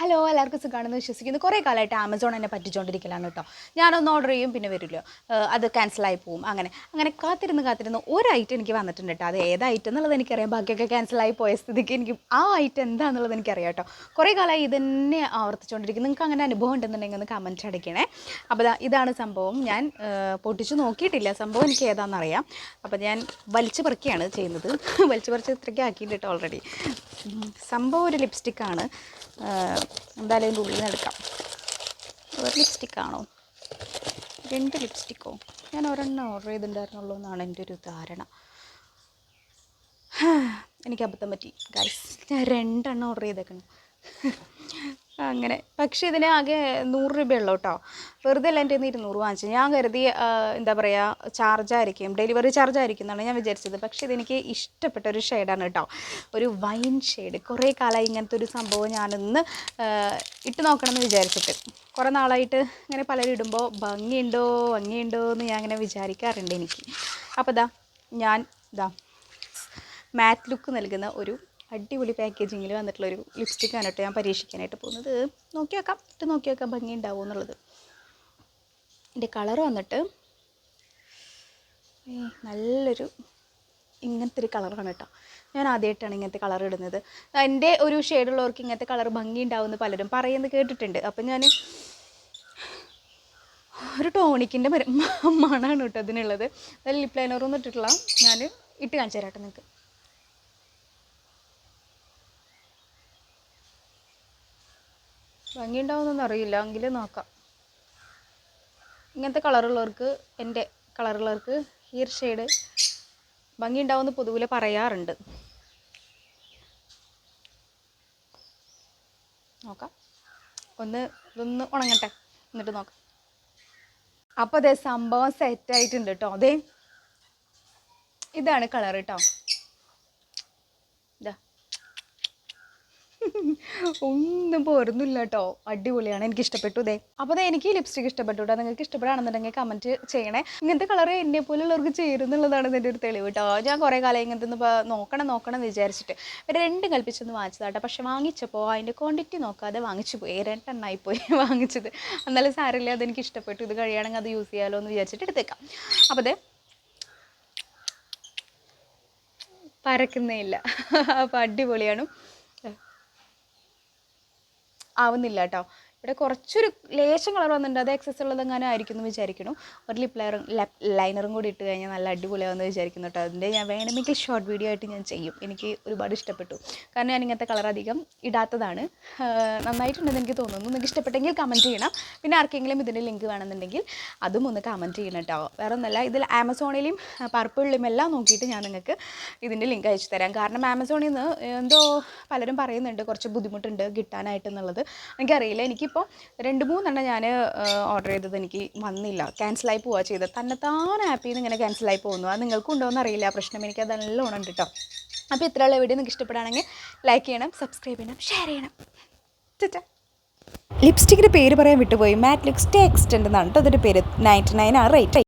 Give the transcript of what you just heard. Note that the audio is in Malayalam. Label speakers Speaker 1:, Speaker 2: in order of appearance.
Speaker 1: ഹലോ എല്ലാവർക്കും സുഖമാണെന്ന് വിശ്വസിക്കുന്നു. കുറേ കാലമായിട്ട് ആമസോൺ എന്നെ പറ്റിച്ചുകൊണ്ടിരിക്കലാണ് കേട്ടോ. ഞാനൊന്ന് ഓർഡർ ചെയ്യും പിന്നെ വരില്ല. അത് ക്യാൻസലായി പോവും. അങ്ങനെ അങ്ങനെ കാത്തിരുന്ന് കാത്തിരുന്ന് ഒരു ഐറ്റം എനിക്ക് വന്നിട്ടുണ്ട് കേട്ടോ. അത് ഏത് ഐറ്റം എന്നുള്ളത് എനിക്കറിയാം. ബാക്കിയൊക്കെ ക്യാൻസലായി പോയ സ്ഥിതിക്ക് എനിക്ക് ആ ഐറ്റം എന്താണെന്നുള്ളത് എനിക്കറിയാം കേട്ടോ. കുറേ കാലമായി ഇതന്നെ ആവർത്തിച്ചുകൊണ്ടിരിക്കും നിങ്ങൾക്ക് അങ്ങനെ അനുഭവം ഉണ്ടെന്നുണ്ടെങ്കിൽ ഒന്ന് കമന്റ് അടിക്കണേ. അപ്പോൾ ഇതാണ് സംഭവം. ഞാൻ പൊട്ടിച്ചു നോക്കിയിട്ടില്ല. സംഭവം എനിക്ക് ഏതാണെന്നറിയാം അപ്പോൾ ഞാൻ വലിച്ചു പറിക്കുകയാണ് ചെയ്യുന്നത്. വലിച്ചു പറിച്ച് ഇത്രയ്ക്ക് ആക്കിയിട്ടുണ്ട് ഓൾറെഡി സംഭവം ഒരു ലിപ്സ്റ്റിക്കാണ് എന്തായാലും അതിന്റെ ഉള്ളിൽ നിന്ന് എടുക്കാം. ഒരു ലിപ്സ്റ്റിക്കാണോ രണ്ട് ലിപ്സ്റ്റിക്കോ ഞാൻ ഒരെണ്ണം ഓർഡർ ചെയ്തിട്ടുണ്ടായിരുന്നുള്ളൂ എന്നാണ് എന്റെ ഒരു ധാരണ. എനിക്ക് അബദ്ധം പറ്റി. ഗൈസ് ഞാൻ രണ്ടെണ്ണം ഓർഡർ ചെയ്തേക്കണം. അങ്ങനെ. പക്ഷേ ഇതിന് ആകെ നൂറ് രൂപയുള്ളൂ കേട്ടോ. വെറുതെ അല്ല എന്റെ ഇരുന്നൂറ് വാങ്ങിച്ചു ഞാൻ കരുതി എന്താ പറയുക ചാർജ് ആയിരിക്കും. ഡെലിവറി ചാർജ് ആയിരിക്കും എന്നാണ് ഞാൻ വിചാരിച്ചത്. പക്ഷേ ഇതെനിക്ക് ഇഷ്ടപ്പെട്ട ഒരു ഷെയ്ഡാണ് കേട്ടോ. ഒരു വൈൻ ഷെയ്ഡ് കുറേ കാലമായി ഇങ്ങനത്തെ ഒരു സംഭവം ഞാനൊന്ന് ഇട്ട് നോക്കണം എന്ന് വിചാരിച്ചിട്ട്. കുറേ നാളായിട്ട് ഇങ്ങനെ പലരും ഇടുമ്പോൾ ഭംഗിയുണ്ടോ ഭംഗിയുണ്ടോ എന്ന് ഞാൻ അങ്ങനെ വിചാരിക്കാറുണ്ട് എനിക്ക്. അപ്പോൾ ഇതാ ഞാൻ ഇതാ മാറ്റ് ലുക്ക് നൽകുന്ന ഒരു അടിപൊളി പാക്കേജിങ്ങിൽ വന്നിട്ടുള്ളൊരു ലിപ്സ്റ്റിക്കാണ് കേട്ടോ ഞാൻ പരീക്ഷിക്കാനായിട്ട് പോകുന്നത്. നോക്കി നോക്കാം ഇട്ട് നോക്കി നോക്കാം ഭംഗി ഉണ്ടാവും എന്നുള്ളത്. എന്റെ കളർ വന്നിട്ട് നല്ലൊരു ഇങ്ങനത്തെ ഒരു കളറാണ് കേട്ടോ. ഞാൻ ആദ്യമായിട്ടാണ് ഇങ്ങനത്തെ കളർ ഇടുന്നത്. എന്റെ ഒരു ഷെയ്ഡുള്ളവർക്ക് ഇങ്ങനത്തെ കളർ ഭംഗി ഉണ്ടാവുമെന്ന് പലരും പറയുന്നത് കേട്ടിട്ടുണ്ട്. അപ്പം ഞാൻ ഒരു ടോണിക്കിന്റെ മണമാണ് കേട്ടോ അതിനുള്ളത്. നല്ല ലിപ് ലൈനറൊന്നും ഇട്ടിട്ടില്ല. ഞാൻ ഇട്ട് കാണിച്ചു തരാം നിങ്ങൾക്ക് ഭംഗി ഉണ്ടാവുമെന്നൊന്നും അറിയില്ല. എങ്കിലും നോക്കാം. ഇങ്ങനത്തെ കളറുള്ളവർക്ക് എന്റെ കളറുള്ളവർക്ക് ഈ ഷെയ്ഡ് ഭംഗി ഉണ്ടാവുമെന്ന് പൊതുവിലെ പറയാറുണ്ട്. നോക്കാം. ഒന്ന് ഇതൊന്ന് ഉണങ്ങട്ടെ. എന്നിട്ട് നോക്കാം. അപ്പോൾ അതേ സംഭവം സെറ്റായിട്ടുണ്ട് കേട്ടോ അതെ ഇതാണ് കളർ കേട്ടോ ഇതാ ഒന്നും പോരുന്നില്ല കേട്ടോ അടിപൊളിയാണ്. എനിക്ക് ഇഷ്ടപ്പെട്ടു ഇതേ അപ്പോൾ ദേ എനിക്ക് ലിപ്സ്റ്റിക് ഇഷ്ടപ്പെട്ടു കേട്ടോ നിങ്ങൾക്ക് ഇഷ്ടപ്പെടുകയാണെന്നുണ്ടെങ്കിൽ കമന്റ് ചെയ്യണേ. ഇങ്ങനത്തെ കളർ എന്നെ പോലുള്ളവർക്ക് ചേരുന്നുള്ളതാണ് ഇതിന്റെ ഒരു തെളിവ് കേട്ടോ ഞാൻ കുറേ കാലം ഇങ്ങനത്തെ ഒന്ന് നോക്കണം നോക്കണം എന്ന് വിചാരിച്ചിട്ട് രണ്ട് കൽപ്പിച്ചൊന്ന് വാങ്ങിച്ചതാട്ടോ. പക്ഷെ വാങ്ങിച്ചപ്പോൾ അതിന്റെ ക്വാണ്ടിറ്റി നോക്കാതെ വാങ്ങിച്ചു പോയി. രണ്ടെണ്ണമായി പോയി വാങ്ങിച്ചത്. എന്നാലും സാരമില്ല. അതെനിക്ക് ഇഷ്ടപ്പെട്ടു. ഇത് കഴിയുകയാണെങ്കിൽ അത് യൂസ് ചെയ്യാമല്ലോ എന്ന് വിചാരിച്ചിട്ട് എടുത്തേക്കാം. അപ്പോൾ അതെ പരക്കുന്നേ ഇല്ല. അപ്പോൾ അടിപൊളിയാണ്. ആവുന്നില്ല കേട്ടോ ഇവിടെ കുറച്ചൊരു ലേശം കളർ വന്നിട്ടുണ്ട്. അത് എക്സസ് ഉള്ളതെങ്ങനെ ആയിരിക്കും എന്ന് വിചാരിക്കുന്നു. ഒരു ലിപ് ലൈനറും ലൈനറും കൂടി ഇട്ട് കഴിഞ്ഞാൽ നല്ല അടിപൊളിയാവുമെന്ന് വിചാരിക്കുന്നു കേട്ടോ അതിന്റെ ഞാൻ വേണമെങ്കിൽ ഷോർട്ട് വീഡിയോ ആയിട്ട് ഞാൻ ചെയ്യും. എനിക്ക് ഒരുപാട് ഇഷ്ടപ്പെട്ടു. കാരണം ഞാൻ ഇങ്ങനത്തെ കളർ അധികം ഇടാത്തതാണ്. നന്നായിട്ടുണ്ടെന്ന് എനിക്ക് തോന്നുന്നു. നിങ്ങൾക്ക് ഇഷ്ടപ്പെട്ടെങ്കിൽ കമന്റ് ചെയ്യണം. പിന്നെ ആർക്കെങ്കിലും ഇതിന്റെ ലിങ്ക് വേണമെന്നുണ്ടെങ്കിൽ അതും ഒന്ന് കമന്റ് ചെയ്യണം കേട്ടോ വേറെ ഒന്നല്ല ഇതിൽ ആമസോണിലും പർപ്പിളിലും എല്ലാം നോക്കിയിട്ട് ഞാൻ നിങ്ങൾക്ക് ഇതിന്റെ ലിങ്ക് അയച്ചു തരാം. കാരണം ആമസോണിൽ നിന്ന് എന്തോ പലരും പറയുന്നുണ്ട് കുറച്ച് ബുദ്ധിമുട്ടുണ്ട് കിട്ടാനായിട്ടെന്നുള്ളത് എനിക്കറിയില്ല. എനിക്കറിയില്ല എനിക്കിപ്പോൾ രണ്ട് മൂന്നെണ്ണം ഞാൻ ഓർഡർ ചെയ്തത് എനിക്ക് വന്നില്ല. ക്യാൻസലായി പോവുക ചെയ്തത്. തന്നെത്താൻ ആപ്പിൽ നിന്ന് ഇങ്ങനെ ക്യാൻസലായി പോകുന്നു. അത് നിങ്ങൾക്കും ഉണ്ടോ എന്നറിയില്ല പ്രശ്നം എനിക്ക് അത് നല്ലോണം ഉണ്ട് കേട്ടോ അപ്പോൾ ഇത്രയുള്ള വീഡിയോ. നിങ്ങൾക്ക് ഇഷ്ടപ്പെടുകയാണെങ്കിൽ ലൈക്ക് ചെയ്യണം സബ്സ്ക്രൈബ് ചെയ്യണം ഷെയർ ചെയ്യണം. ചേച്ചാ ലിപ്സ്റ്റിക്കിന്റെ പേര് പറയാൻ വിട്ടുപോയി. മാറ്റ് ലിപ്സ് സ്റ്റേ എക്സ്റ്റെൻഡ് എന്നാണ് കേട്ടോ അതിന്റെ പേര്. നയന്റി നയൻ ആ റേറ്റ്